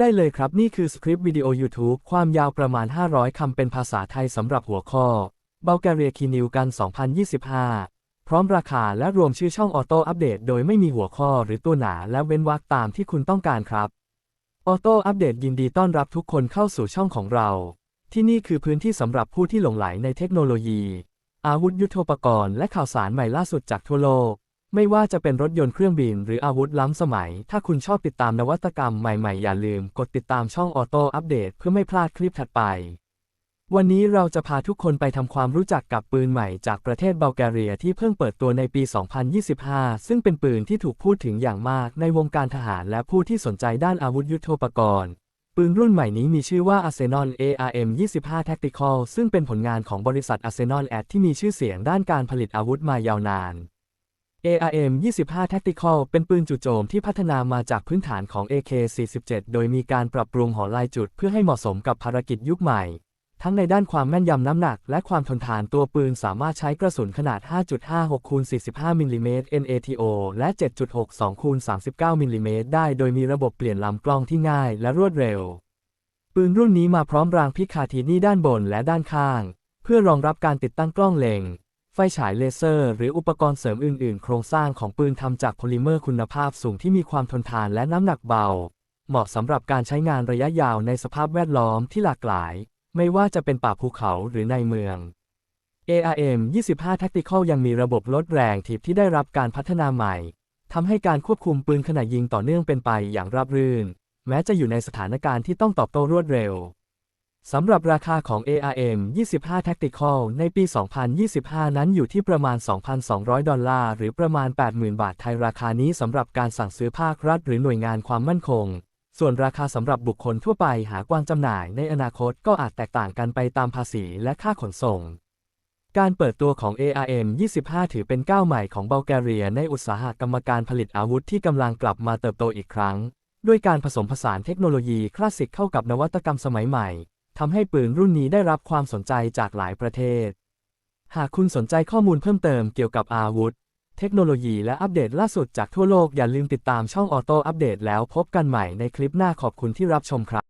ได้เลยครับนี่คือสคริปต์วิดีโอ YouTube ความยาวประมาณ 500 คำเป็นภาษาไทยสำหรับหัวข้อ b u l g a r i a k e y New กัน 2025 พร้อมราคาและรวมชื่อช่องออโต้อัปเดตโดยไม่มีหัวข้อหรือตัวหนาและเว้นวรรคตามที่คุณต้องการครับออโต้อัปเดตยินดีต้อนรับทุกคนเข้าสู่ช่องของเรา ที่นี่คือพื้นที่สำหรับผู้ที่หลงไหลในเทคโนโลยี อาวุธยุทโธปกรณ์และข่าวสารใหม่ล่าสุดจากทั่วโลก ไม่ว่าจะเป็นรถยนต์เครื่องบินหรืออาวุธล้ำสมัย ถ้าคุณชอบติดตามนวัตกรรมใหม่ๆ อย่าลืมกดติดตามช่องออโต้อัปเดตเพื่อไม่พลาดคลิปถัดไป วันนี้เราจะพาทุกคนไปทำความรู้จักกับปืนใหม่จากประเทศบัลแกเรียที่เพิ่งเปิดตัวในปี 2025 ซึ่งเป็นปืนที่ถูกพูดถึงอย่างมากในวงการทหารและผู้ที่สนใจด้านอาวุธยุทโธปกรณ์ปืนรุ่นใหม่นี้มีชื่อว่า Arsenal ARM 25 Tactical ซึ่งเป็นผลงานของบริษัท Arsenal a d ที่มีชื่อเสียงด้านการผลิตอาวุธมายาวนาน ARM 25 Tactical เป็นปืนจู่โจมที่พัฒนามาจากพื้นฐานของ AK-47 โดยมีการปรับปรุงหอลายจุดเพื่อให้เหมาะสมกับภารกิจยุคใหม่ ทั้งในด้านความแม่นยำน้ำหนักและความทนทานตัวปืนสามารถใช้กระสุนขนาด 5.56คูณ45มิลลิเมตร NATO และ 7.62คูณ39มิลลิเมตรได้ โดยมีระบบเปลี่ยนลำกล้องที่ง่ายและรวดเร็ว ปืนรุ่นนี้มาพร้อมรางพิคาทีนี่ด้านบนและด้านข้าง เพื่อรองรับการติดตั้งกล้องเล็ง ไฟฉายเลเซอร์ หรืออุปกรณ์เสริมอื่น ๆ โครงสร้างของปืนทำจากโพลิเมอร์คุณภาพสูงที่มีความทนทานและน้ำหนักเบา เหมาะสำหรับการใช้งานระยะยาวในสภาพแวดล้อมที่หลากหลาย ไม่ว่าจะเป็นป่าภูเขาหรือในเมือง ARM 25 Tactical ยังมีระบบลดแรงถีบที่ได้รับการพัฒนาใหม่ทำให้การควบคุมปืนขณะยิงต่อเนื่องเป็นไปอย่างราบรื่น แม้จะอยู่ในสถานการณ์ที่ต้องตอบโต้รวดเร็ว สำหรับราคาของ ARM 25 Tactical ในปี 2025 นั้นอยู่ที่ประมาณ 2,200 ดอลลาร์ หรือประมาณ 80,000 บาทไทยราคานี้สำหรับการสั่งซื้อภาครัฐหรือหน่วยงานความมั่นคง ส่วนราคาสำหรับบุคคลทั่วไปหากวางจำหน่ายในอนาคตก็อาจแตกต่างกันไปตามภาษีและค่าขนส่ง การเปิดตัวของ ARM 25 ถือเป็นก้าวใหม่ของบัลแกเรียในอุตสาหกรรมการผลิตอาวุธที่กำลังกลับมาเติบโตอีกครั้ง ด้วยการผสมผสานเทคโนโลยีคลาสสิกเข้ากับนวัตกรรมสมัยใหม่ ทำให้ปืนรุ่นนี้ได้รับความสนใจจากหลายประเทศ หากคุณสนใจข้อมูลเพิ่มเติมเกี่ยวกับอาวุธ เทคโนโลยีและอัปเดตล่าสุดจากทั่วโลกอย่าลืมติดตามช่องออโต้อัปเดตแล้วพบกันใหม่ในคลิปหน้าขอบคุณที่รับชมครับ